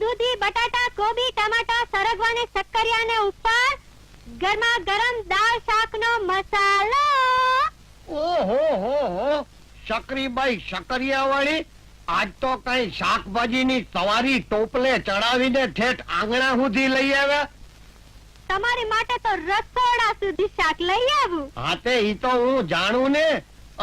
દૂધી બટાટા કોબી ટમાટા સરગવાની શક્કરિયા ને ઉપર ગરમા ગરમ દાળ શાકનો મસાલો. ઓહો હો હો. શકરીબાઈ શકરિયા વાળી આજ તો કઈ શાકભાજીની સવારી ટોપલે ચડાવીને ઠેઠ આંગણા સુધી લઈ આવ્યા તમારી માટે તો રસોડા સુધી શાક લઈ આવું. હા તે ઈ તો હું જાણું ને.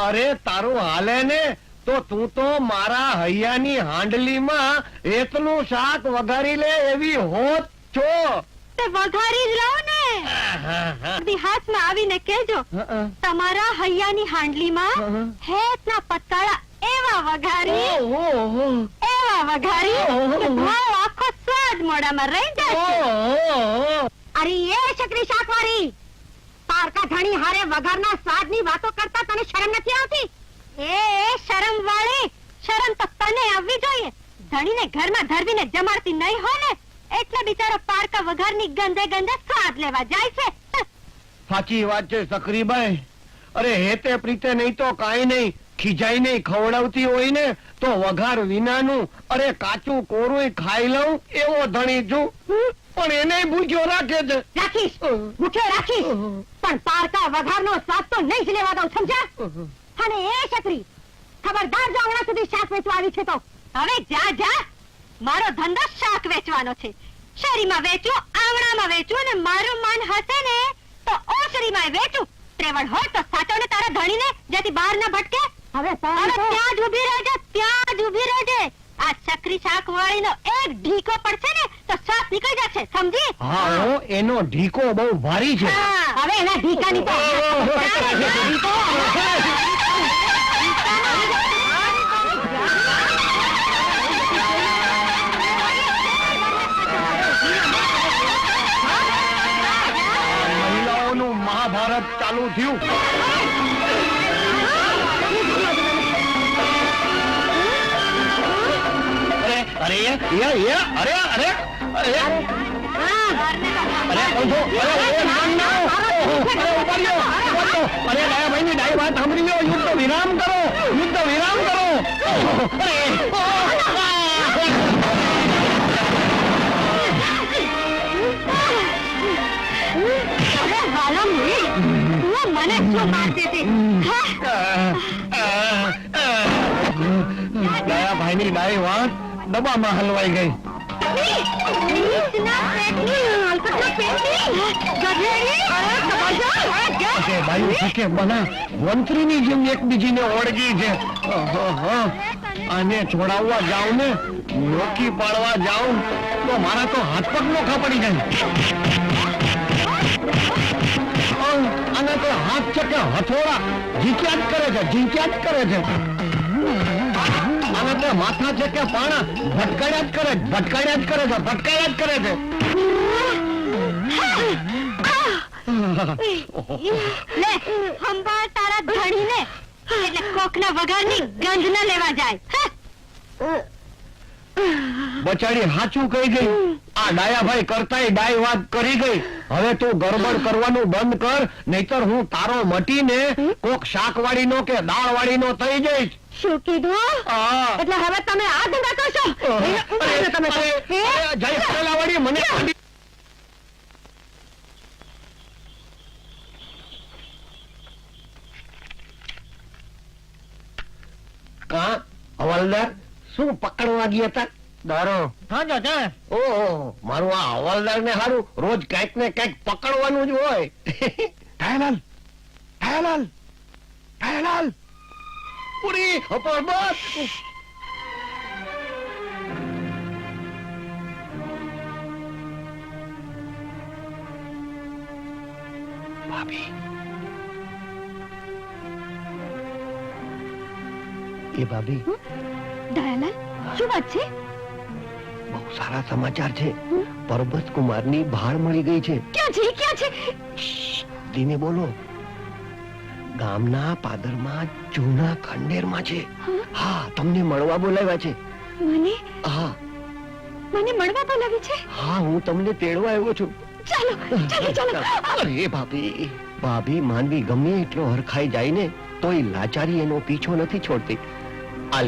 અરે તારું હાલે ને. તો તું તો મારા હૈયાની હાંડલીમાં એટલું શાક વઘારી લે એવી હોત છો. વઘારી જ લઉં ને. હાથમાં આવીને કેજો તમારા હૈયાની હાંડલીમાં હેતના પતકાળા એવા વઘારી. એવા વઘારી. ભાવ આખો સ્વાદ મોડામાં રહી જાય અરે એ શકરી શાકવારી પારકા ધણી હારે વઘારના સ્વાદની વાતો કરતા તને શરમ નથી આવતી? એ શરમ વાળી. શરમ તો તને આવવી જોઈએ. ધણીને ઘરમાં ધરવીને જમાડતી નહીં હોય ને એટલે બિચારો પારકા વઘારની ગંદે ગંદે સ્વાદ લેવા જાય છે. સાચી વાત છે સકરીબાઈ અરે હેતે પ્રીતે નહીં તો કાંઈ નહીં. ખીજાઈ નહીં ખવડાવતી હોય ને તો વઘાર વિનાનું અરે કાચું કોરું ખાઈ લઉં એવો ધણી છું. પણ એને ભૂખ્યો રાખે છે. રાખીશ. ભૂખ્યો રાખીશ. પણ પારકા વઘારનો સ્વાદ તો નહીં જ લેવા દઉં સમજ્યા? અને એ છત્રી. ખબરદાર જો આંગણા સુધી શાક વેચવા આવી છે તો. હવે જા જા. મારો ધંધો શાક વેચવાનો છે. શેરીમાં વેચું આંગણામાં વેચું અને મારું મન હશે ને તો ઓસરીમાં વેચું. ત્રેવડ હોય તો સાચો ને તારા ધણીને જેથી બહાર ના ભટકે. હવે ત્યાં જ ઊભી રહેજે ત્યાં જ ઊભી રહેજે. આ ચકરી શાક વાળીનો એક ઢીકો પડશે ને તો શાક નીકળી જશે સમજી? હા એનો ઢીકો બહુ ભારી છે. હવે એના ઢીકાની તો મહાભારત ચાલુ થયું. અરે અરે એ, એ, અરે અરે અરે. અરે કહું છું, અરે, ના રહ્યો, ઊભા રહ્યો. ડાય વાત સાંભળી લો. યુદ્ધ વિરામ કરો. યુદ્ધ વિરામ કરો. અરે, તું મારતી હતી? હા? દયાભાઈની ડાય વાત હલવાઈ ગઈ વંત્રીની જેમ એકબીજીને ઓળગી છે. આને છોડાવવા જાઉં ને નોકી પાડવા જાઉં તો મારા તો હાથ પગ નોખા પડી જાય અહ, આને તો હાથ છે કે હથોડા જીક્યા જ કરે છે જીક્યા જ કરે છે. અને તો માથા છે કે પાણા ભટકાડ્યા જ કરે ભટકાડ્યા જ કરે છે ભટકાડ્યા જ કરે છે. લે સંભાળ તારા ધણીને એટલે કોકના વઘારની ગંધ ન લેવા જાય. હા? બચાડી હાચું કહી ગઈ. આ ડાયાભાઈ કરતાય ડાય વાત કરી ગઈ. હવે તું ગરબડ કરવાનું બંધ કર નહીતર હું તારો મટીને કોક શાકવાળી નો કે દાળ વાળી નો થઈ જઈશ. શું કીધું? એટલે હવે તમે આ ધંધા કરશો? તમે જય મને કા? હવાલદાર શું પકડવા ગયા હતા? દારો ઓહો મારું આ હવાલદાર ને હારું રોજ કંઈક ને કંઈક પકડવાનું જ હોય. ઠાયલાલ ઠાયલાલ ઠાયલાલ પૂરી હપર બસ. ભાભી. એ ભાભી. દયાલાલ શું વાત છે? બહુ સારા સમાચાર છે. પરબત કુમારની ભાળ મળી ગઈ છે. ક્યાં છે ક્યાં છે ધીમે બોલો. ગામના પાદરમાં જૂના ખંડેરમાં છે. હા? તમને મળવા બોલાવ્યા છે. મને? હા. મને મળવા બોલાવી છે? હા હું તમને તેડવા આવ્યો છું. ચાલો ચાલો ચાલો. અરે ભાભી ભાભી માનવી ગમે એટલો હરખાઈ જાય ને તોય લાચારી એનો પીછો નથી છોડતી. આ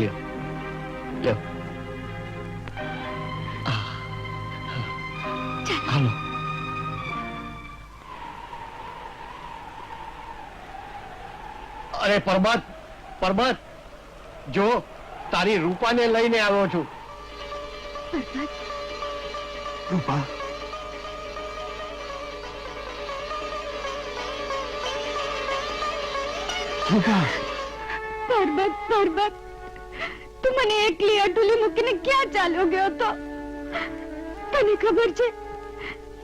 ચાલો. અરે પરબત પરબત જો તારી રૂપાને લઈને આવ્યો છું. રૂપા. પરબત પરબત. તું મને એકલી અટુલી મૂકીને ક્યાં ચાલ્યો ગયો તો તને ખબર છે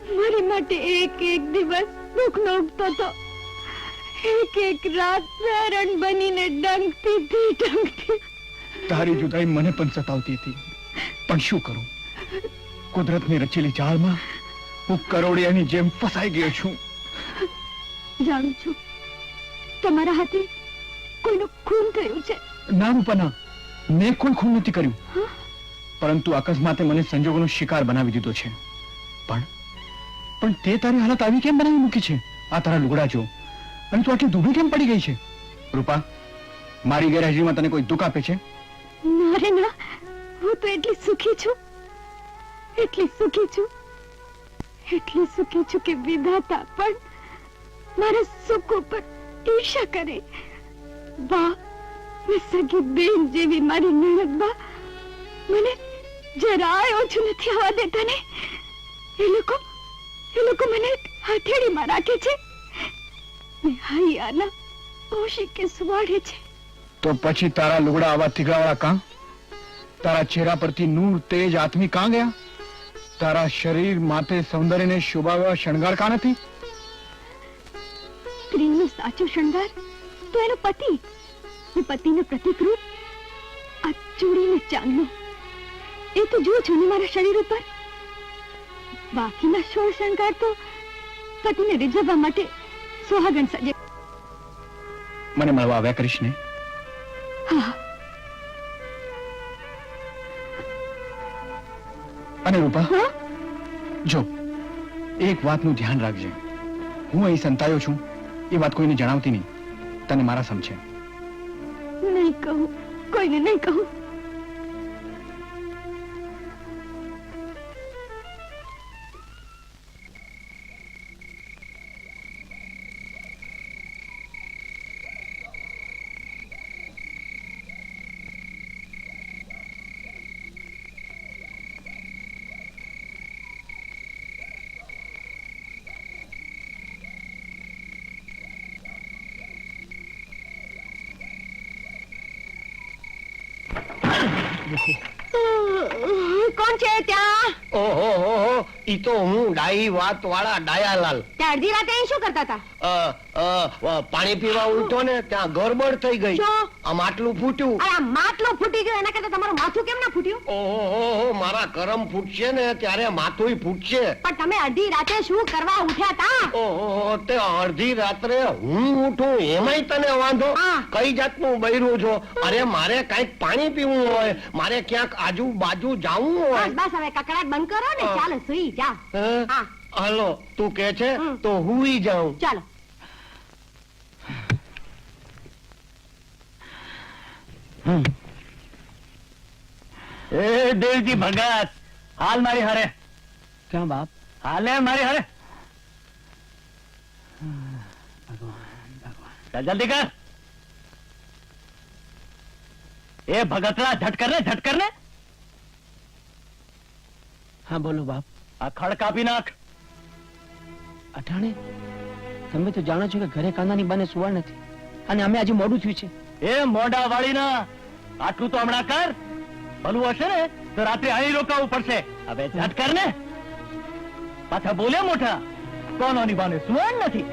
મારી માટે એક એક દિવસ દુઃખનો ઉગતો તો એક એક રાત પ્રેરણ બનીને ડંકતી હતી ડંકતી. તારી જુદાઈ મને પણ સતાવતી હતી. પણ શું કરું? કુદરતની રચેલી જાળમાં હું કરોડિયાની જેમ ફસાઈ ગયો છું. જાણું છું. તમારા હાથે કોઈનું ખૂન થયું છે. ના રૂપાના મેં કોઈ ખૂન નથી કર્યું. પરંતુ અકસ્માતે મને સંજોગોનો શિકાર બનાવી દીધો છે. પણ પણ તે તારી હાલત આવી કેમ બનાવી મૂકી છે? આ તારા લુગડા જો. અને તું આટલી દુભી કેમ પડી ગઈ છે? રૂપા, મારી ગેરહાજરીમાં તને કોઈ દુઃખ આપે છે? ના હું તો એટલી સુખી છું. એટલી સુખી છું. એટલી સુખી છું કે વિધાતા પણ મારા સુખ ઉપર ઈર્ષા કરે. બા, મેં સગી બેન જેવી મારી નણદ બા. મને જરાય ઓછું નથી આવવા દેતા ને. એ લોકો એ લોકો મને હથેળીમાં રાખે છે. ને હૈયાના ઓશિકે સુવાડે છે. તો પછી તારા લુગડા આવા થીગડાવાળા કાં? તારા ચહેરા પરથી નૂર તેજ આત્મી કાં ગયા? તારા શરીર માથે સૌંદર્યને શોભાવવા શણગાર કાં નથી? સ્ત્રીનો સાચો શણગાર? તો એનો પતિ? ને પતિને પ્રતિકરૂપ આ ચૂડીને ચાંદલો એ તો જુઓ છો ને મારા શરીર ઉપર? બાકીના શોર શણગાર તો પતિને રીઝવવા માટે સુહાગણ સજે મને મળવા આવ્યા કરીશ ને? હા. અને રૂપા? જો એક વાતનું ધ્યાન રાખજે. હું અહીં સંતાયો છું એ વાત કોઈને જણાવતી નહીં. તને મારા સમજે નહીં કહું કોઈને નહીં કહું. કોણ છે ત્યાં? ઓહો ઈ તો હું ડાઈ વાત વાળા ડાયાલાલ. ત્યાં અડધી રાતે અહીં શું કરતા હતા? પાણી પીવા ઉઠો ને ત્યાં ગરબડ થઈ ગઈ. શું? આમ આટલું ફૂટ્યું. અરે આ માટલું ફૂટી ગયું એના કરતા તમારું માથું કેમ ના ફૂટ્યું? ઓહો મારા કરમ ફૂટશે ને ત્યારે માથુંય ફૂટશે. પણ તમે અડધી રાતે શું કરવા ઉઠ્યા હતા ઓહો તે અડધી રાત્રે હું ઉઠું એમાંય તને વાંધો? હા. કઈ જાતનું બૈરું છો? અરે મારે કંઈક પાણી પીવું હોય મારે ક્યાંક આજુબાજુ જાવું હોય. બસ હવે કકડાટ બંધ કરો ને. ચાલો સુઈ. જાઓ હે? હા. હાલો તું કે છે હમ. તો હુંય જાઉં. ચાલો. એ દેવજી ભગત. હાલ મારી હારે. ક્યાં બાપ? હાલે મારી હારે. ચાલ જલ્દી કર એ ભગતરા ઝટકર ને ઝટકર ને હા બોલો બાપ. આ ખડ કાપી નાખ. અટાણે તમે તો જાણો છો કે ઘરે કાંદાની બાને સુવા નથી. અને અમે આજે મોડું થયું છે. એ મોઢા વાળી ના આટલું તો હમણાં કર. ભલું હશે ને તો રાત્રે અહીં રોકાવું પડશે. હવે ઝટકર ને. પાછા બોલે મોટા કોનોની બાને સુવાન નથી.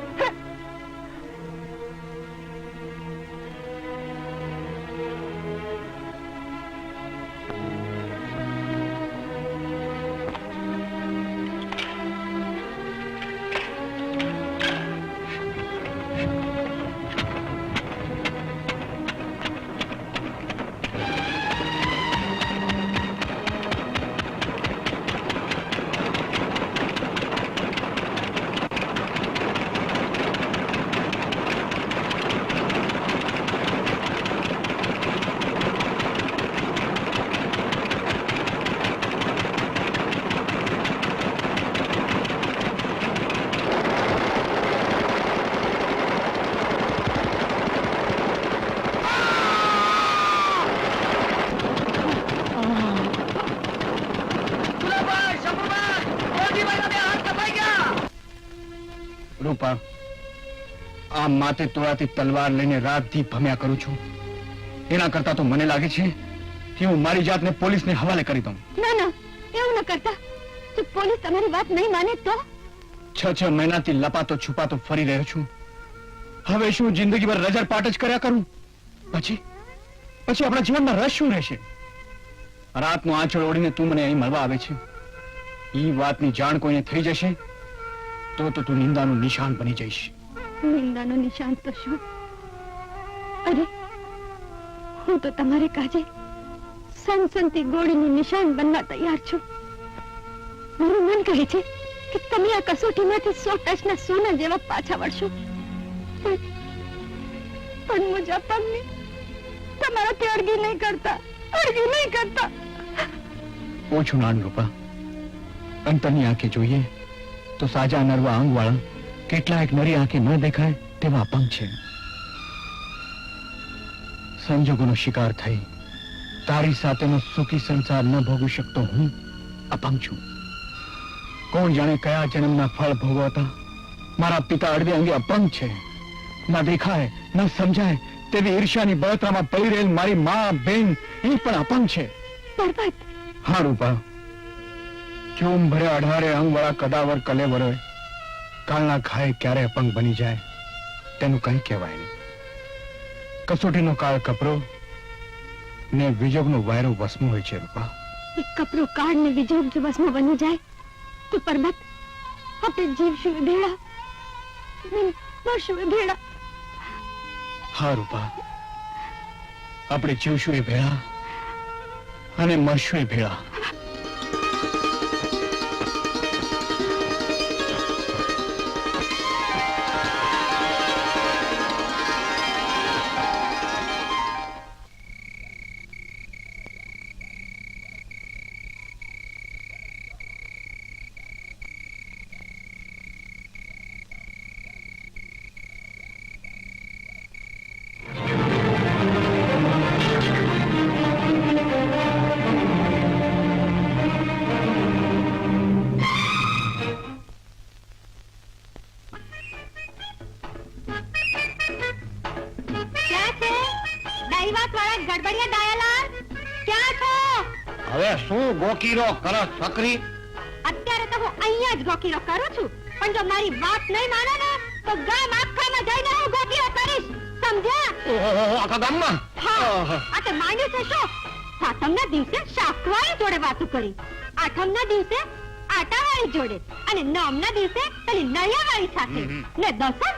માથે તોળાતી તલવાર લઈને રાતથી ભમ્યા કરું છું. એના કરતા તો મને લાગે છે કે હું મારી જાતને પોલીસને હવાલે કરી દઉં. ના ના એવું ન કરતા. તો પોલીસ તમારી વાત નહીં માને તો? છ છ મહિનાથી લપાતો છુપાતો ફરી રહ્યો છું. હવે શું જિંદગીભર રજર પાટ જ કર્યા કરું? પછી? પછી આપણા જીવનમાં રસ શું રહેશે? રાતનો આંચળ ઓળીને તું મને અહીં મળવા આવે છે. એ વાતની જાણ કોઈને થઈ જશે તો તો તું નિંદાનું નિશાન બની જઈશ. નિંદાનું નિશાન તો શું અરે, હું તો તમારે કાજે સનસનતી ગોળીનું નિશાન બનવા તૈયાર છું. મારું મન કહે છે કે તમે આ કસોટીમાંથી સો ટચના સોના જેવા પાછા વળશો. પણ પણ મુજા પગને તમારાથી અડગી નહીં કરતા, અડગી નહીં કરતા. ઓછું નાનું અંતરની આંખે જોઈએ તો સાજા નરવા અંગ વાળા કેટલાક નરી આંખે ન દેખાય તેવા અપંગ છે. સંજોગોનો શિકાર થઈ તારી સાથેનો સુખી સંસાર ન ભોગવી શકતો હું અપંગ છું. કોણ જાણે કયા જન્મના ફળ ભોગવતા? મારા પિતા અડવે અંગે અપંગ છે. ના દેખાય ન સમજાય તેવી ઈર્ષ્યાની બળતરામાં પડી રહેલ મારી મા બેન એ પણ અપંગ છે. હા રૂપા. ચૂમ ભરે અઢારે અંગ વાળા કદાવર કલેવર કાળના ઘાય ક્યારે અપંગ બની જાય તેનું કંઈ કહેવાય નહીં. કસોટીનો કાળ કપરો ને વિજોગનો વાયરો વસમો હોય છે રૂપા. એક કપરો કાળ ને વિજોગ જો વસમો બની જાય? તો પરમત આપણે જીવશું એ ભેળા મરશું ભેળા હા રૂપા. આપણે જીવશું એ ભેળા અને મરશું એ ભેળા? ગોકીરો કરો છોકરી. અત્યારે તો હું અહીંયા જ ગોકીરો કરું છું. પણ જો મારી વાત નહીં માનો ને તો ગામ આખામાં જઈને હું ગોકીરો કરીશ. સમજ્યા? આખા ગામમાં? હા. આ તે માંડ્યું છે શું? સાતમના દિવસે શાકવાળી જોડે વાતો કરી. આઠમના દિવસે આટાવાળી જોડે. અને નવમના દિવસે પેલી નળિયાવાળી સાથે. ને દસમ?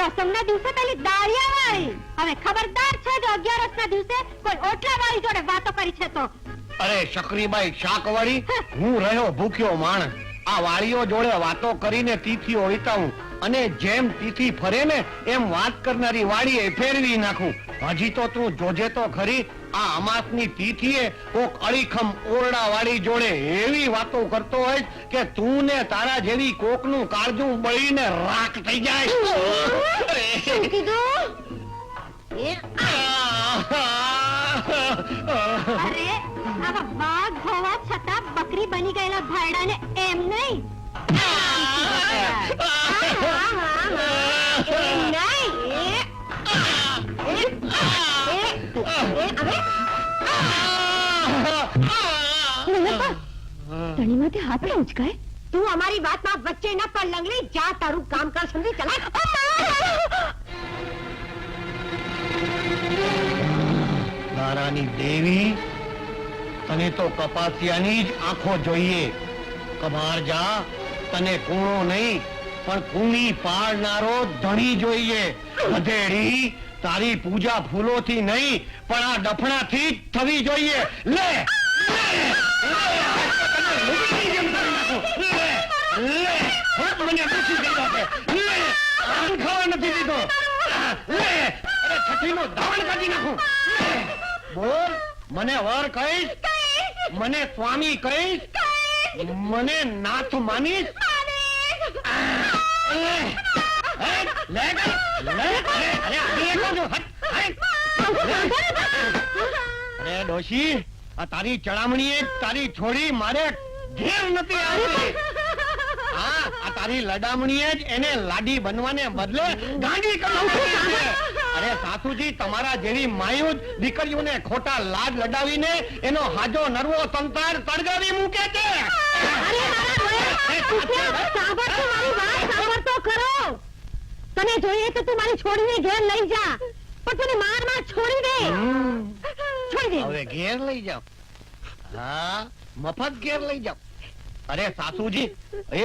દસમના દિવસે પેલી દાળિયાવાળી. હવે ખબરદાર છે જો અગિયારસના દિવસે કોઈ ઓટલાવાળી જોડે વાતો કરી છે તો. અરે, શકરીબાઈ શાકવાળી, હું રહ્યો ભૂખ્યો માણ આ વાળીઓ જોડે વાતો કરીને તિથિઓ વિતાવું અને જેમ તિથિ ફરે ને એમ વાત કરનારી વાળીએ ફેરવી નાખું. હજી તો તું જોજે તો ખરી, આ અમાસની તિથિએ કોક અળીખમ ઓરડા વાળી જોડે એવી વાતો કરતો હોય કે તું ને તારા જેવી કોકનું કાળજું બળીને રાખ થઈ જાય. બની ગયેલા ભાયડાને એમ નહીં? ધણીમાંથી હાથ ન ઉચકાય. તું અમારી વાતમાં વચ્ચે ન પડ લંગડી. જા તારું કામ કર સમજી ચલા તારાની દેવી તને તો કપાસિયાની જ આંખો જોઈએ કમાર જા તને કૂણો નહીં પણ કૂણી પાડનારો ધણી જોઈએ ગધેડી તારી પૂજા ફૂલોથી નહીં પણ આ ડફણાથી જ થવી જોઈએ લે મને વર કહીશ મને સ્વામી કહીશ મને નાથ માનીશ! અરે, ડોશી આ તારી ચડામણી તારી છોડી મારે ઘેર નથી આવતી હા આ તારી લડામણીએ જ એને લાડી બનવાને બદલે ગાંડી કરી નાખી છે. અરે સાસુજી તમારા જેવી માયુ જ દીકરીઓને ખોટા લાડ લડાવીને એનો હાજો નરવો સંતાન સળગાવી મૂકે છે. અરે મારા તો ખરો. તને જોઈએ તો તું મારી છોડીને ઘેર લઈ જા પણ તને માર માર છોડી દે. છોડી દે. હવે ઘેર લઈ જાઓ. હા મફત ઘેર લઈ જાવ અરે સાસુજી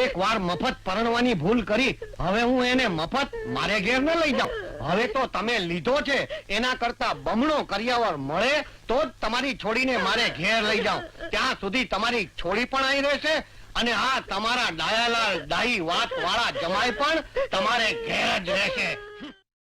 એક વાર મફત પરણવાની ભૂલ કરી હવે હું એને મફત મારે ઘેર ન લઈ જાઉં. હવે તો તમે લીધો છે. એના કરતા બમણો કરિયાવર મળે તો જ તમારી છોડીને મારે ઘેર લઈ જાઉં. ત્યાં સુધી તમારી છોડી પણ અહીં રહેશે અને આ તમારા ડાયાલાલ ડાહી વાત વાળા જમાઈ પણ તમારે ઘેર જ રહેશે.